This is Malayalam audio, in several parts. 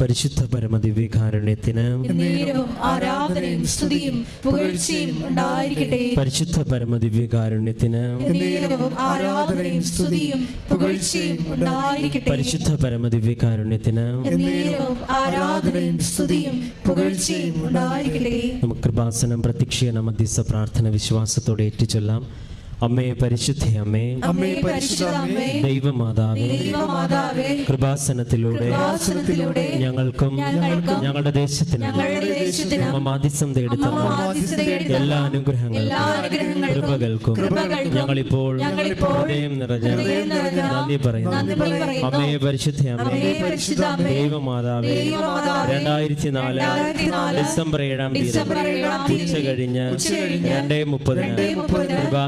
പരിശുദ്ധ പരമ ദിവ്യകാരുണ്യത്തിന് ആരാധനയും സ്തുതിയും പുകഴ്ചയും ഉണ്ടായിരിക്കട്ടെ. പരിശുദ്ധ പരമ ദിവ്യകാരുണ്യത്തിന് ആരാധനയും സ്തുതിയും പുകഴ്ചയും ഉണ്ടായിരിക്കട്ടെ. പരിശുദ്ധ പരമ ദിവ്യകാരുണ്യത്തിന് ആരാധനയും സ്തുതിയും പുകഴ്ചയും ഉണ്ടായിരിക്കട്ടെ. നമുക്ക് കൃപാസനം പ്രത്യക്ഷീണ മധ്യസ്ഥ പ്രാർത്ഥന വിശ്വാസത്തോടെ ഏറ്റുചൊല്ലാം. അമ്മേ പരിശുദ്ധ അമ്മേ. അമ്മേ പരിശുദ്ധ ദൈവമാതാവേ. ദൈവമാതാവേ. കൃപാസനത്തിലൂടെ ഞങ്ങൾക്കും ഞങ്ങളുടെ ദേശത്തിനും മാധ്യസം അമ്മ മാധ്യസ്ഥം തേടുത്തുന്ന എല്ലാ അനുഗ്രഹങ്ങൾക്കും കൃപകൾക്കും ഞങ്ങളിപ്പോൾ ഹൃദയം നിറഞ്ഞ നന്ദി പറയുന്നു. അമ്മയെ പരിശുദ്ധ അമ്മേ. ദൈവമാതാവേ രണ്ടായിരത്തി നാല് 2004 ഡിസംബർ ഏഴാം തീയതി ഉച്ച കഴിഞ്ഞ് രണ്ടേ മുപ്പതിന്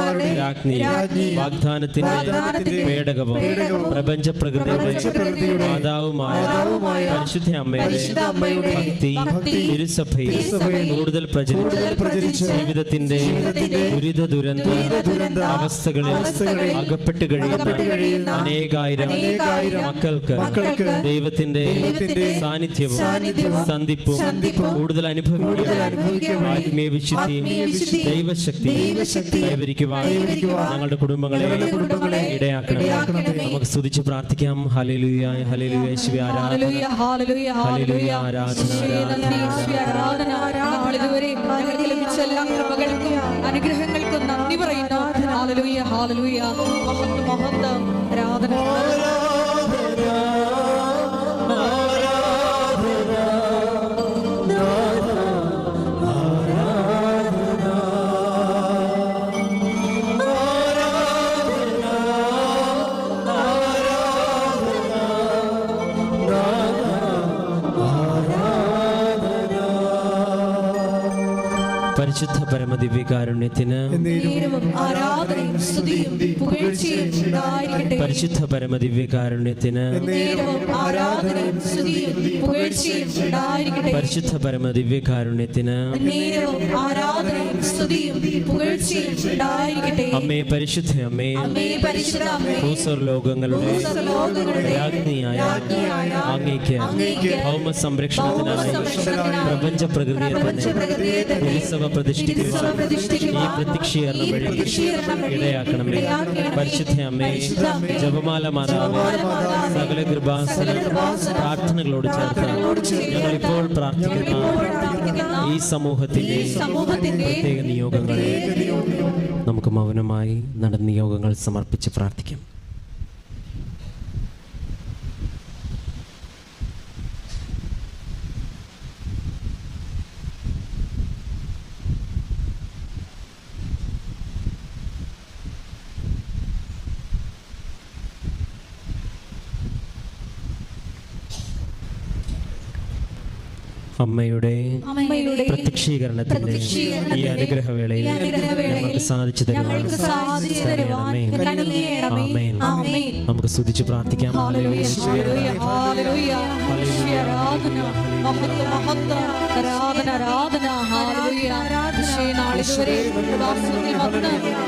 പ്രവാചകന്മാരുടെ രാജ്ഞി വാഗ്ദാനത്തിന്റെ പേടകവും പ്രപഞ്ച പ്രകൃതിയുടെ മാതാവുമായ പരിശുദ്ധ അമ്മയുടെ ഭക്തി തിരുസഭയിൽ കൂടുതൽ പ്രചരിച്ച് ജീവിതത്തിന്റെ ദുരിത ദുരന്ത അവസ്ഥകളിൽ അകപ്പെട്ട് കഴിയുന്ന അനേകായിരം മക്കൾക്ക് ദൈവത്തിന്റെ സാന്നിധ്യവും സന്ധിപ്പും കൂടുതൽ അനുഭവിക്കുവാൻ ആത്മീയ വിശുദ്ധി ദൈവശക്തി ദൈവശക്തി ഞങ്ങളുടെ കുടുംബങ്ങളെ കുടുംബങ്ങളെ ഇടയാക്കണം ഇടയാക്കണമേ. നമുക്ക് സ്തുതിച്ച് പ്രാർത്ഥിക്കാം. ഹലലുയ ഹലലുയ ശിവ ആരാധന. ഹല്ലേലൂയ. ആരാധന, അനുഗ്രഹങ്ങൾക്കും നന്ദി പറയുന്നു. ഹാലലുയ ഹാലലുയ മഹത്വ മഹത്വ. ആരാധന. പരമദിവ്യകാരുണ്യത്തിന് പരിശുദ്ധ പരമദിവ്യകാരുണ്യത്തിന് പരിശുദ്ധ പരമദിവ്യകാരുണ്യത്തിന് അമ്മേ പരിശുദ്ധ അമ്മേ ഭൂസ്വർ ലോകങ്ങളുടെ രാജ്ഞിയായ അങ്ങേക്ക് ഭൗമ സംരക്ഷണത്തിനായി പ്രപഞ്ച പ്രകൃതിയെ തന്നെ പ്രപഞ്ചപ്രകൃതിയെ തന്നെ സകല ചേർത്ത് ഞങ്ങൾ ഇപ്പോൾ പ്രാർത്ഥിക്കുന്ന ഈ സമൂഹത്തിന്റെ പ്രത്യേക നിയോഗങ്ങളെ നമുക്ക് മൗനമായി നടന്ന നിയോഗങ്ങൾ സമർപ്പിച്ച് പ്രാർത്ഥിക്കാം. അമ്മയുടെ പ്രത്യക്ഷീകരണത്തിന്റെ ഈ അനുഗ്രഹവേളയിൽ ഞങ്ങൾക്ക് സാധിച്ചു. ആമേൻ. നമുക്ക് സ്തുതിച്ച് പ്രാർത്ഥിക്കാം.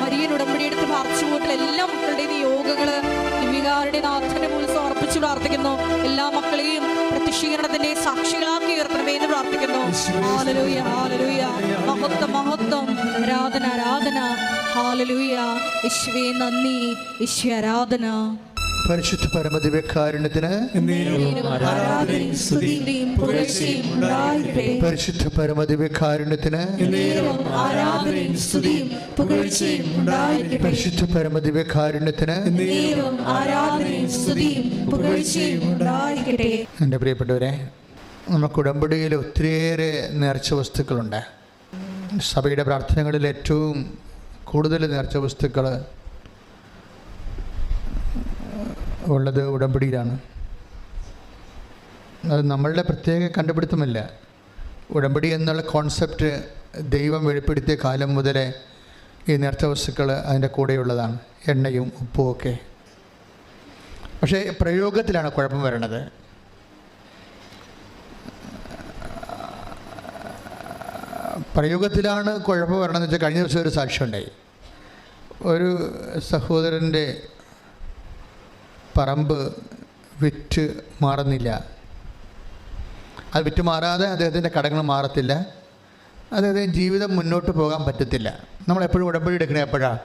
മരിയൻ ഉടമ്പടിയെടുത്ത് പ്രാർത്ഥിച്ചുകൂട്ടിൽ എല്ലാ മക്കളുടെയും യോഗങ്ങൾ നാഥന്റെ മുന്നിൽ സമർപ്പിച്ച് പ്രാർത്ഥിക്കുന്നു. എല്ലാ മക്കളെയും പ്രത്യക്ഷീകരണത്തിന്റെ സാക്ഷികളാക്കി ഉയർത്തണമേ എന്ന് പ്രാർത്ഥിക്കുന്നു. ഹാലലൂയ ഹാലലൂയ മഹത്വം മഹത്വം. ആരാധന ആരാധന. ഹാലലൂയ ഈശ്വേ നന്ദി. ഈശ്വ ആരാധന. പരിശുദ്ധ പരമദിവ്യകാരുണ്യത്തിന്. പരിശുദ്ധ പരമദിവ്യകാരുണ്യത്തിന്. പരിശുദ്ധ പരമദിവ്യകാരുണ്യത്തിന് എന്റെ പ്രിയപ്പെട്ടവരെ നമുക്ക് ഉടമ്പടിയിൽ ഒത്തിരിയേറെ നേർച്ച വസ്തുക്കളുണ്ട് സഭയുടെ പ്രാർത്ഥനകളിൽ ഏറ്റവും കൂടുതൽ നേർച്ച വസ്തുക്കൾ ഉള്ളത് ഉടമ്പടിയിലാണ്. അത് നമ്മളുടെ പ്രത്യേക കണ്ടുപിടുത്തമല്ല. ഉടമ്പടി എന്നുള്ള കോൺസെപ്റ്റ് ദൈവം വെളിപ്പെടുത്തിയ കാലം മുതലേ ഈ നേർച്ച വസ്തുക്കൾ അതിന്റെ കൂടെയുള്ളതാണ്. എണ്ണയും ഉപ്പും ഒക്കെ. പക്ഷേ പ്രയോഗത്തിലാണ് കുഴപ്പം വരണത്. പ്രയോഗത്തിലാണ് കുഴപ്പം വരണമെന്ന് വെച്ചാൽ കഴിഞ്ഞ ദിവസം ഒരു സാക്ഷ്യം ഉണ്ടായി. ഒരു സഹോദരന്റെ പറമ്പ് വിറ്റ് മാറുന്നില്ല. അത് വിറ്റ് മാറാതെ അദ്ദേഹത്തിന്റെ കടങ്ങൾ മാറത്തില്ല. അദ്ദേഹത്തിന് ജീവിതം മുന്നോട്ട് പോകാൻ പറ്റത്തില്ല. നമ്മളെപ്പോഴും ഉടമ്പടി എടുക്കണേ എപ്പോഴാണ്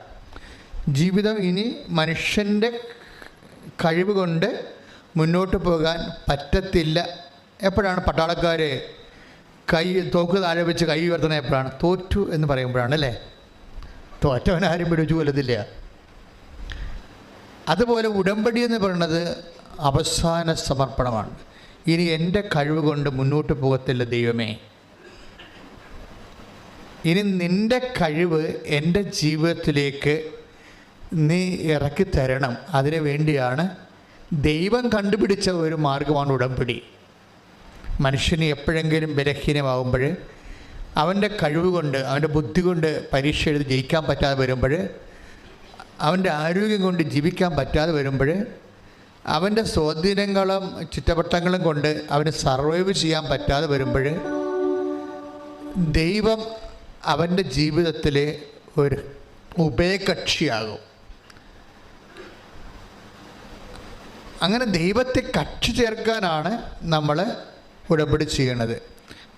ജീവിതം ഇനി മനുഷ്യന്റെ കഴിവ് കൊണ്ട് മുന്നോട്ട് പോകാൻ പറ്റത്തില്ല. എപ്പോഴാണ് പട്ടാളക്കാരെ കൈ തോക്ക് താഴെ വെച്ച് കൈ ഉയർത്തുന്നത് എപ്പോഴാണ്? തോറ്റു എന്ന് പറയുമ്പോഴാണ് അല്ലേ? തോറ്റവനാരും പിടിച്ചു കൊല്ലത്തില്ല. അതുപോലെ ഉടമ്പടി എന്ന് പറയുന്നത് അവസാന സമർപ്പണമാണ്. ഇനി എന്റെ കഴിവ് കൊണ്ട് മുന്നോട്ട് പോകത്തില്ല ദൈവമേ. ഇനി നിന്റെ കഴിവ് എന്റെ ജീവിതത്തിലേക്ക് നീ ഇറക്കി തരണം. അതിനു വേണ്ടിയാണ് ദൈവം കണ്ടുപിടിച്ച ഒരു മാർഗമാണ് ഉടമ്പടി. മനുഷ്യന് എപ്പോഴെങ്കിലും ബലഹീനമാകുമ്പോൾ അവന്റെ കഴിവ് കൊണ്ട് അവന്റെ ബുദ്ധി കൊണ്ട് പരീക്ഷ എഴുതി ജയിക്കാൻ പറ്റാതെ വരുമ്പോൾ അവന്റെ ആരോഗ്യം കൊണ്ട് ജീവിക്കാൻ പറ്റാതെ വരുമ്പോൾ അവന്റെ സ്വാധീനങ്ങളും ചുറ്റവട്ടങ്ങളും കൊണ്ട് അവന് സർവൈവ് ചെയ്യാൻ പറ്റാതെ വരുമ്പോൾ ദൈവം അവന്റെ ജീവിതത്തിലെ ഒരു ഉഭയകക്ഷിയാകും. അങ്ങനെ ദൈവത്തെ കക്ഷി ചേർക്കാനാണ് നമ്മൾ ഉടമ്പടി ചെയ്യണത്.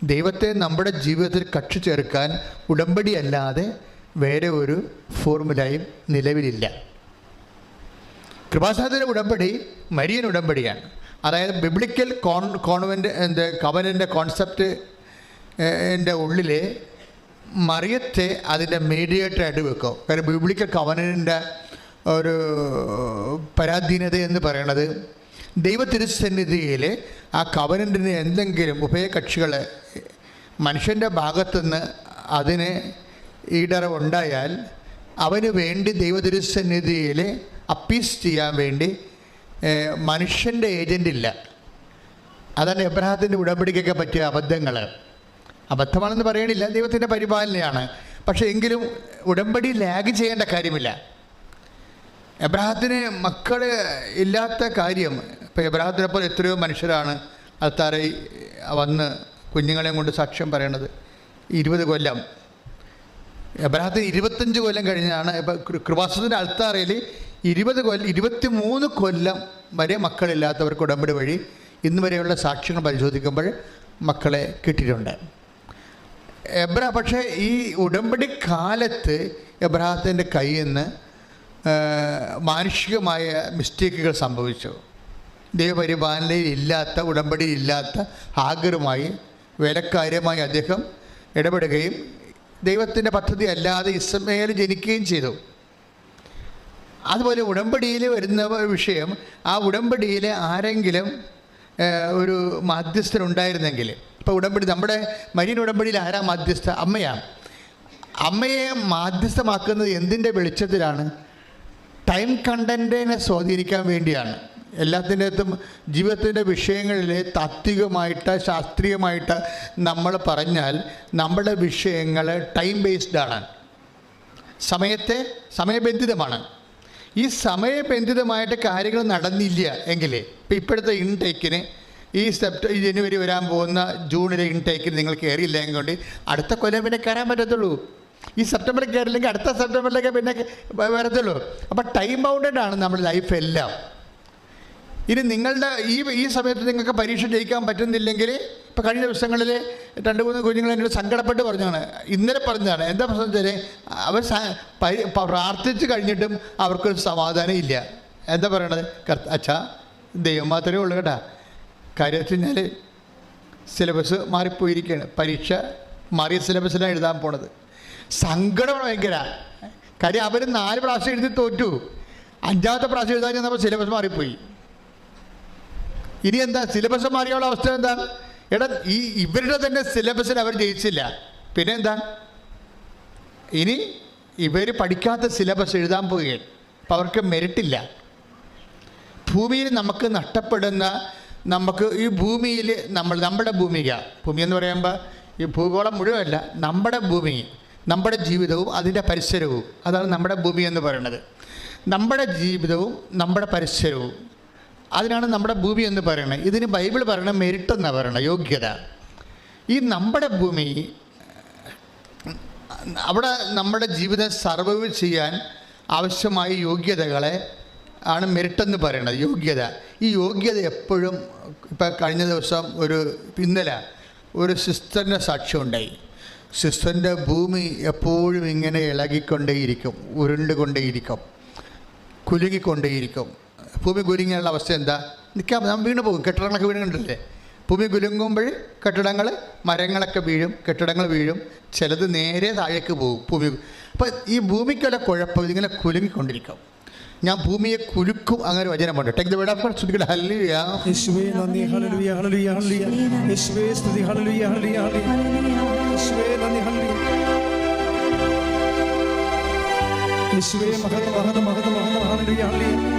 ദൈവത്തെ നമ്മുടെ ജീവിതത്തിൽ കക്ഷി ചേർക്കാൻ ഉടമ്പടി അല്ലാതെ വേറെ ഒരു ഫോർമുലയും നിലവിലില്ല. കൃപാസാധന ഉടമ്പടി മരിയൻ ഉടമ്പടിയാണ്. അതായത് ബിബ്ലിക്കൽ കോൺ കോൺവെന്റ് എന്ത് കവനന്റെ കോൺസെപ്റ്റ് എന്റെ ഉള്ളിൽ മറിയത്തെ അതിന്റെ മീഡിയേറ്ററായിട്ട് വെക്കും. കാരണം ബിബ്ലിക്കൽ കവനന്റെ ഒരു പരാധീനത എന്ന് പറയണത് ദൈവ തിരുസന്നിധിയിൽ ആ കവനന്റിന് എന്തെങ്കിലും ഉഭയകക്ഷികൾ മനുഷ്യന്റെ ഭാഗത്തുനിന്ന് അതിന് ഈടറവുണ്ടായാൽ അവന് വേണ്ടി ദൈവദുരുസന്നിധിയിൽ അപ്പീസ് ചെയ്യാൻ വേണ്ടി മനുഷ്യന്റെ ഏജന്റ് ഇല്ല. അതാണ് എബ്രഹാത്തിന്റെ ഉടമ്പടിക്കൊക്കെ പറ്റിയ അബദ്ധങ്ങൾ അബദ്ധമാണെന്ന് പറയണില്ല ദൈവത്തിന്റെ പരിപാലനയാണ്. പക്ഷേ എങ്കിലും ഉടമ്പടി ലാഗ് ചെയ്യേണ്ട കാര്യമില്ല. എബ്രഹാത്തിന് മക്കൾ ഇല്ലാത്ത കാര്യം ഇപ്പോൾ എബ്രഹാത്തിനെപ്പോലെ എത്രയോ മനുഷ്യരാണ് അത്താറായി വന്ന് കുഞ്ഞുങ്ങളെയും കൊണ്ട് സാക്ഷ്യം പറയണത്. ഇരുപത് കൊല്ലം എബ്രഹത്തിന് ഇരുപത്തഞ്ച് കൊല്ലം കഴിഞ്ഞാണ്. കൃപാസത്തിന്റെ അൾത്താറയിൽ ഇരുപത് കൊല്ലം ഇരുപത്തി മൂന്ന് കൊല്ലം വരെ മക്കളില്ലാത്തവർക്ക് ഉടമ്പടി വഴി ഇന്ന് വരെയുള്ള സാക്ഷ്യങ്ങൾ പരിശോധിക്കുമ്പോൾ മക്കളെ കിട്ടിയിട്ടുണ്ട്. എബ്ര പക്ഷേ ഈ ഉടമ്പടി കാലത്ത് എബ്രഹത്തിന്റെ കയ്യിൽ നിന്ന് മാനുഷികമായ മിസ്റ്റേക്കുകൾ സംഭവിച്ചു. ദൈവപരിപാലനയിൽ ഇല്ലാത്ത ഉടമ്പടി ഇല്ലാത്ത ഹാഗറുമായി വേലക്കാര്യമായി അദ്ദേഹം ഇടപെടുകയും ദൈവത്തിന്റെ പദ്ധതി അല്ലാതെ ഇസ്മേൽ ജനിക്കുകയും ചെയ്തു. അതുപോലെ ഉടമ്പടിയിൽ വരുന്ന വിഷയം ആ ഉടമ്പടിയിൽ ആരെങ്കിലും ഒരു മാധ്യസ്ഥൻ ഉണ്ടായിരുന്നെങ്കിൽ ഇപ്പോൾ ഉടമ്പടി നമ്മുടെ മരീൻ ഉടമ്പടിയിൽ ആരാ മാധ്യസ്ഥ? അമ്മയാണ് അമ്മയെ മാധ്യസ്ഥമാക്കുന്നത് എന്തിന്റെ വെളിച്ചത്തിലാണ്? ടൈം കണ്ടന്റിനെ സ്വാധീനിക്കാൻ വേണ്ടിയാണ്. എല്ലാത്തിന്റെ അകത്തും ജീവിതത്തിന്റെ വിഷയങ്ങളിൽ താത്വികമായിട്ട് ശാസ്ത്രീയമായിട്ട് നമ്മൾ പറഞ്ഞാൽ നമ്മുടെ വിഷയങ്ങൾ ടൈം ബേസ്ഡ് ആണ്. സമയത്തെ സമയബന്ധിതമാണ്. ഈ സമയബന്ധിതമായിട്ട് കാര്യങ്ങൾ നടന്നില്ല എങ്കിൽ ഇപ്പം ഇപ്പോഴത്തെ ഇൻടേക്കിന് ഈ സെപ്റ്റ ജനുവരി വരാൻ പോകുന്ന ജൂണിലെ ഇൻടേക്കിന് നിങ്ങൾ കയറിയില്ല എങ്കിൽ അടുത്ത കൊല്ലം പിന്നെ കയറാൻ പറ്റത്തുള്ളൂ. ഈ സെപ്റ്റംബറിൽ കയറില്ലെങ്കിൽ അടുത്ത സെപ്റ്റംബറിലേക്ക് പിന്നെ വരത്തുള്ളൂ. അപ്പോൾ ടൈം ബൗണ്ടഡ് ആണ് നമ്മുടെ ലൈഫ് എല്ലാം. ഇനി നിങ്ങളുടെ ഈ ഈ സമയത്ത് നിങ്ങൾക്ക് പരീക്ഷ ജയിക്കാൻ പറ്റുന്നില്ലെങ്കിൽ ഇപ്പോൾ കഴിഞ്ഞ ദിവസങ്ങളിൽ രണ്ട് മൂന്ന് കുഞ്ഞുങ്ങൾ എന്നോട് സങ്കടപ്പെട്ട് പറഞ്ഞാണ് ഇന്നലെ പറഞ്ഞതാണ്. എന്താ പ്രശ്നം വെച്ചാൽ അവർ പ്രാർത്ഥിച്ച് കഴിഞ്ഞിട്ടും അവർക്കൊരു സമാധാനം ഇല്ല. എന്താ പറയണത്? കർത്ത അച്ഛാ ദൈവം മാത്രമേ ഉള്ളൂ കേട്ടാ. കാര്യം വെച്ച് കഴിഞ്ഞാൽ സിലബസ് മാറിപ്പോയിരിക്കുകയാണ് പരീക്ഷ മാറിയ സിലബസിലാണ് എഴുതാൻ പോണത്. സങ്കടം ഭയങ്കര. കാര്യം അവർ നാല് പ്രാവശ്യം എഴുതി തോറ്റു. അഞ്ചാമത്തെ പ്രാവശ്യം എഴുതാൻ ചെന്നപ്പോൾ സിലബസ് മാറിപ്പോയി. ഇനി എന്താ? സിലബസ് മാറിയുള്ള അവസ്ഥ എന്താ? എടാ ഈ ഇവരുടെ തന്നെ സിലബസിൽ അവർ ജയിച്ചില്ല. പിന്നെ എന്താ? ഇനി ഇവർ പഠിക്കാത്ത സിലബസ് എഴുതാൻ പോവുകയാണ്. അപ്പം അവർക്ക് മെറിറ്റില്ല ഭൂമിയിൽ നമുക്ക് നഷ്ടപ്പെടുന്ന നമുക്ക് ഈ ഭൂമിയിൽ നമ്മൾ നമ്മുടെ ഭൂമിക ഭൂമി എന്ന് പറയുമ്പോൾ ഈ ഭൂഗോളം മുഴുവനല്ല നമ്മുടെ ഭൂമി നമ്മുടെ ജീവിതവും അതിന്റെ പരിസരവും. അതാണ് നമ്മുടെ ഭൂമി എന്ന് പറയുന്നത്. നമ്മുടെ ജീവിതവും നമ്മുടെ പരിസരവും. അതിനാണ് നമ്മുടെ ഭൂമി എന്ന് പറയുന്നത് ഇതിന് ബൈബിൾ പറയണ മെരിറ്റ് എന്നാണ് പറയണത് യോഗ്യത. ഈ നമ്മുടെ ഭൂമി അവിടെ നമ്മുടെ ജീവിതം സർവൈവ് ചെയ്യാൻ ആവശ്യമായ യോഗ്യതകളെ ആണ് മെറിറ്റ് എന്ന് പറയുന്നത് യോഗ്യത. ഈ യോഗ്യത എപ്പോഴും ഇപ്പം കഴിഞ്ഞ ദിവസം ഒരു ഇന്നലെ ഒരു സിസ്റ്ററിന്റെ സാക്ഷ്യം ഉണ്ടായി. സിസ്റ്ററിന്റെ ഭൂമി എപ്പോഴും ഇങ്ങനെ ഇളകിക്കൊണ്ടേയിരിക്കും ഉരുണ്ടുകൊണ്ടേയിരിക്കും കുലുങ്ങിക്കൊണ്ടേയിരിക്കും. ഭൂമി കുലുങ്ങിയുള്ള അവസ്ഥ എന്താ? നിൽക്കാൻ നാം വീണ് പോകും. കെട്ടിടങ്ങളൊക്കെ വീണുകൊണ്ടില്ലേ ഭൂമി കുലുങ്ങുമ്പോൾ കെട്ടിടങ്ങൾ മരങ്ങളൊക്കെ വീഴും കെട്ടിടങ്ങൾ വീഴും. ചിലത് നേരെ താഴേക്ക് പോകും ഭൂമി. അപ്പം ഈ ഭൂമിക്കുള്ള കുഴപ്പം ഇതിങ്ങനെ കുലുങ്ങിക്കൊണ്ടിരിക്കും. ഞാൻ ഭൂമിയെ കുലുക്കും അങ്ങനെ വചനമുണ്ട് take the word of God hallelujah. നന്ദി. ഹല്ലേലൂയ ഹല്ലേലൂയ സ്തുതി. ഹല്ലേലൂയ ഹല്ലേലൂയ നന്ദി. Hallelujah hallelujah.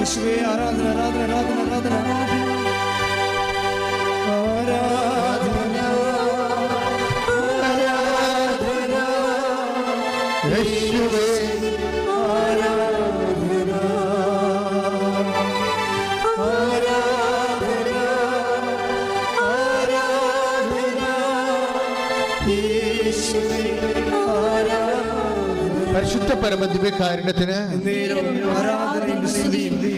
യേശുവേ ആരാധന ആരാധന ആരാധന ആരാധന യേശുവേ പരിശുദ്ധ പരമദിവ്യകാരുണ്യത്തിന് നേരം ആരാധനയും സ്തുതിയും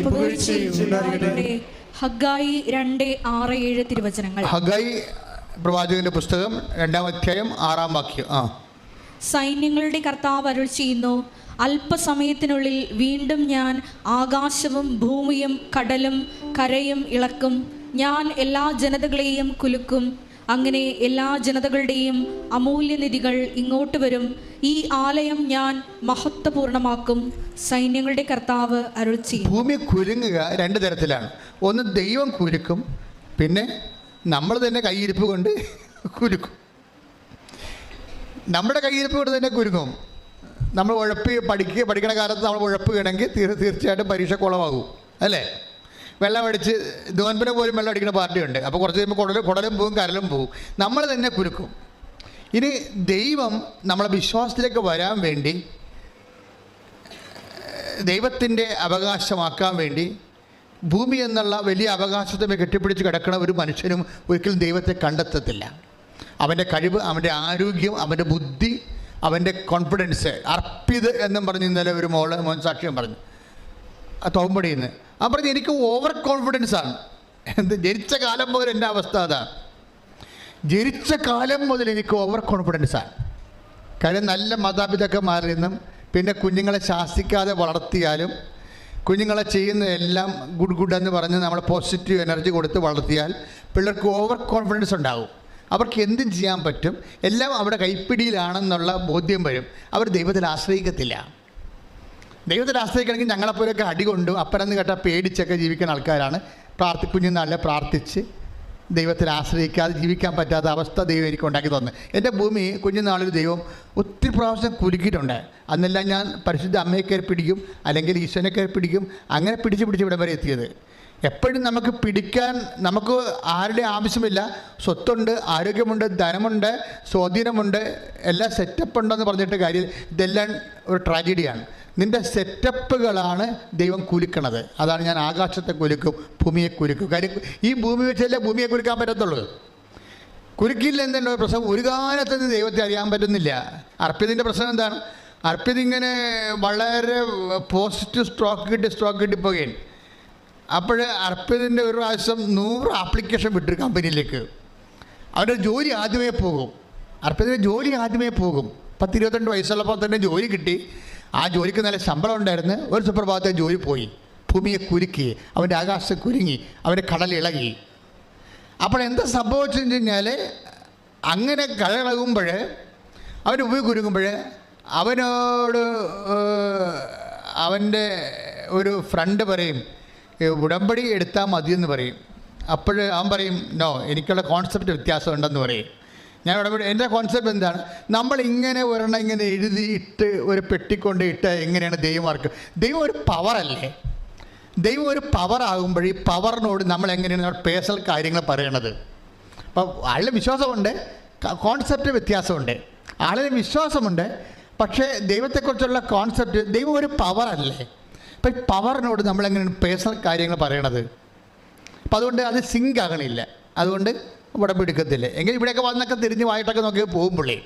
പുകഴ്ചയും ഉണ്ടായിരിക്കട്ടെ ഹഗായി രണ്ട് ആറ് ഏഴ് തിരുവചനങ്ങൾ. ഹഗൈ പ്രവാചകന്റെ പുസ്തകം രണ്ടാം അധ്യായം ആറാം വാക്യം. ആ. സൈന്യങ്ങളുടെ കർത്താവ് അരുൾ ചെയ്യുന്നു അല്പസമയത്തിനുള്ളിൽ വീണ്ടും ഞാൻ ആകാശവും ഭൂമിയും കടലും കരയും ഇളക്കും ഞാൻ എല്ലാ ജനതകളെയും കുലുക്കും അങ്ങനെ എല്ലാ ജനതകളുടെയും അമൂല്യനിധികൾ ഇങ്ങോട്ട് വരും. ഈ ആലയം ഞാൻ മഹത്വപൂർണമാക്കും. സൈന്യങ്ങളുടെ കർത്താവ് അരുൾ ചെയ്യും. ഭൂമി കുരുങ്ങുക രണ്ട് തരത്തിലാണ്. ഒന്ന് ദൈവം കുരുക്കും പിന്നെ നമ്മൾ തന്നെ കയ്യിരിപ്പ് കൊണ്ട് കുരുക്കും. നമ്മുടെ കയ്യിരിപ്പ് കൊണ്ട് തന്നെ കുരുങ്ങും. നമ്മൾ ഉഴപ്പ് പഠിക്കുക പഠിക്കണ കാലത്ത് നമ്മൾ ഉഴപ്പ് തീർ തീർച്ചയായിട്ടും പരീക്ഷ കുളമാകും. അല്ലേ? വെള്ളം അടിച്ച് നോൻപിനെ പോലും വെള്ളം അടിക്കുന്ന പാർട്ടിയുണ്ട്. അപ്പോൾ കുറച്ച് കഴിയുമ്പോൾ കുടലും കുടലും പോവും കരലും പോവും. നമ്മൾ തന്നെ കുരുക്കും. ഇനി ദൈവം നമ്മളെ വിശ്വാസത്തിലേക്ക് വരാൻ വേണ്ടി ദൈവത്തിന്റെ അവകാശമാക്കാൻ വേണ്ടി ഭൂമി എന്നുള്ള വലിയ അവകാശത്തെ കെട്ടിപ്പിടിച്ച് കിടക്കുന്ന ഒരു മനുഷ്യനും ഒരിക്കലും ദൈവത്തെ കണ്ടെത്തത്തില്ല. അവന്റെ കഴിവ് അവന്റെ ആരോഗ്യം അവന്റെ ബുദ്ധി അവന്റെ കോൺഫിഡൻസ് അർപ്പിത് എന്നും പറഞ്ഞ് ഇന്നലെ ഒരു മോൾ മോൻ സാക്ഷ്യം പറഞ്ഞു. ആ തോമ്പടിയിൽ നിന്ന് പറഞ്ഞ് എനിക്ക് ഓവർ കോൺഫിഡൻസ് ആണ്. എന്ത് ജനിച്ച കാലം മുതൽ എന്റെ അവസ്ഥ അതാണ് ജനിച്ച കാലം മുതൽ എനിക്ക് ഓവർ കോൺഫിഡൻസ് ആണ്. കാര്യം നല്ല മാതാപിതാക്കന്മാരിൽ നിന്നും പിന്നെ കുഞ്ഞുങ്ങളെ ശാസിക്കാതെ വളർത്തിയാലും കുഞ്ഞുങ്ങളെ ചെയ്യുന്ന എല്ലാം ഗുഡ് ഗുഡ് എന്ന് പറഞ്ഞ് നമ്മൾ പോസിറ്റീവ് എനർജി കൊടുത്ത് വളർത്തിയാൽ പിള്ളേർക്ക് ഓവർ കോൺഫിഡൻസ് ഉണ്ടാകും അവർക്ക് എന്തും ചെയ്യാൻ പറ്റും. എല്ലാം അവിടെ കൈപ്പിടിയിലാണെന്നുള്ള ബോധ്യം വരും. അവർ ദൈവത്തിൽ ആശ്രയിക്കത്തില്ല. ദൈവത്തിൽ ആശ്രയിക്കണമെങ്കിൽ ഞങ്ങളെപ്പോലൊക്കെ അടികൊണ്ടും അപ്പനെന്ന് കേട്ടാൽ പേടിച്ചൊക്കെ ജീവിക്കുന്ന ആൾക്കാരാണ്. പ്രാർത്ഥി കുഞ്ഞുനാളിലെ പ്രാർത്ഥിച്ച് ദൈവത്തിൽ ആശ്രയിക്കാതെ ജീവിക്കാൻ പറ്റാത്ത അവസ്ഥ ദൈവം എനിക്ക് ഉണ്ടാക്കി തന്നു. എന്റെ ഭൂമി കുഞ്ഞുനാളിൽ ദൈവം ഒത്തിരി പ്രാവശ്യം കുലുക്കിയിട്ടുണ്ട്. അന്നെല്ലാം ഞാൻ പരിശുദ്ധ അമ്മയെ കയറി പിടിക്കും അല്ലെങ്കിൽ ഈശ്വരനെ കയറി പിടിക്കും അങ്ങനെ പിടിച്ച് പിടിച്ച് ഇവിടെ വരെ എത്തിയത്. എപ്പോഴും നമുക്ക് പിടിക്കാൻ നമുക്ക് ആരുടെ ആവശ്യമില്ല. സ്വത്തുണ്ട് ആരോഗ്യമുണ്ട് ധനമുണ്ട് സ്വാധീനമുണ്ട് എല്ലാം സെറ്റപ്പ് ഉണ്ടെന്ന് പറഞ്ഞിട്ട് കാര്യം ഇതെല്ലാം ഒരു ട്രാജഡിയാണ് നിന്റെ സെറ്റപ്പുകളാണ് ദൈവം കുലുക്കണത്. അതാണ് ഞാൻ ആകാശത്തെ കുലുക്കും ഭൂമിയെ കുലുക്കും. കാര്യം ഈ ഭൂമി വെച്ചല്ലേ ഭൂമിയെ കുലുക്കാൻ പറ്റത്തുള്ളൂ? കുലുക്കില്ല എന്തുണ്ടോ പ്രശ്നം. ഒരു കാലത്ത് ദൈവത്തെ അറിയാൻ പറ്റുന്നില്ല. അർപ്പിതിന്റെ പ്രശ്നം എന്താണ്? അർപ്പിത് ഇങ്ങനെ വളരെ പോസിറ്റീവ് സ്ട്രോക്ക് കിട്ടി സ്ട്രോക്ക് കിട്ടി പോകുകയും അപ്പോൾ അർപ്പിതിന്റെ ഒരു പ്രാവശ്യം നൂറ് ആപ്ലിക്കേഷൻ വിട്ടു കമ്പനിയിലേക്ക്. അവരുടെ ജോലി ആദ്യമേ പോകും. അർപ്പിതിന്റെ ജോലി ആദ്യമേ പോകും. പത്തിരുപത്തിരണ്ട് വയസ്സുള്ളപ്പോൾ തന്നെ ജോലി കിട്ടി. ആ ജോലിക്ക് നല്ല ശമ്പളം ഉണ്ടായിരുന്നു. ഒരു സുപ്രഭാതത്തെ ജോലി പോയി. ഭൂമിയെ കുരുക്കി. അവന്റെ ആകാശത്തെ കുരുങ്ങി. അവന്റെ കടൽ ഇളകി. അപ്പോൾ എന്താ സംഭവിച്ചെന്ന് കഴിഞ്ഞാൽ അങ്ങനെ കഴകളകുമ്പോൾ അവൻ ഭൂമി കുരുങ്ങുമ്പോൾ അവനോട് അവന്റെ ഒരു ഫ്രണ്ട് പറയും ഉടമ്പടി എടുത്താൽ മതിയെന്ന് പറയും. അപ്പോൾ അവൻ പറയും നോ എനിക്കുള്ള കോൺസെപ്റ്റ് വ്യത്യാസമുണ്ടെന്ന് പറയും. ഞാൻ ഇവിടെ എന്റെ കോൺസെപ്റ്റ് എന്താണ്? നമ്മൾ ഇങ്ങനെ ഒരെണ്ണം ഇങ്ങനെ എഴുതിയിട്ട് ഒരു പെട്ടിക്കൊണ്ട് ഇട്ട് എങ്ങനെയാണ് ദൈവം വർക്ക് ദൈവം ഒരു പവറല്ലേ ദൈവം ഒരു പവർ ആകുമ്പോൾ ഈ പവറിനോട് നമ്മൾ എങ്ങനെയാണ് പേഴ്സണൽ കാര്യങ്ങൾ പറയണത്? അപ്പോൾ ആളിന് വിശ്വാസമുണ്ട് കോൺസെപ്റ്റ് വ്യത്യാസമുണ്ട്. ആളിന് വിശ്വാസമുണ്ട് പക്ഷേ ദൈവത്തെക്കുറിച്ചുള്ള കോൺസെപ്റ്റ് ദൈവം ഒരു പവറല്ലേ അപ്പം ഈ പവറിനോട് നമ്മൾ എങ്ങനെയാണ് പേഴ്സണൽ കാര്യങ്ങൾ പറയണത്? അപ്പം അതുകൊണ്ട് അത് സിങ്ക് ആകണില്ല. അതുകൊണ്ട് ഉടമ്പടി എടുക്കത്തില്ല എങ്കിൽ ഇവിടെയൊക്കെ വന്നൊക്കെ തിരിഞ്ഞ് വായിട്ടൊക്കെ നോക്കി പോകും പുള്ളി.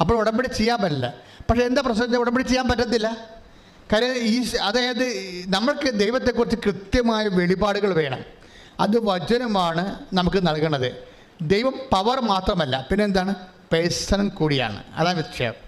അപ്പോൾ ഉടമ്പടി ചെയ്യാൻ പറ്റില്ല. പക്ഷേ എന്താ പ്രശ്നം ഉടമ്പടി ചെയ്യാൻ പറ്റത്തില്ല. കാര്യം ഈ അതായത് നമ്മൾക്ക് ദൈവത്തെക്കുറിച്ച് കൃത്യമായ വെളിപാടുകൾ വേണം. അത് വചനമാണ് നമുക്ക് നൽകണത്. ദൈവം പവർ മാത്രമല്ല. പിന്നെ എന്താണ്? പേഴ്സൺ കൂടിയാണ്. അതാണ് വിഷയം.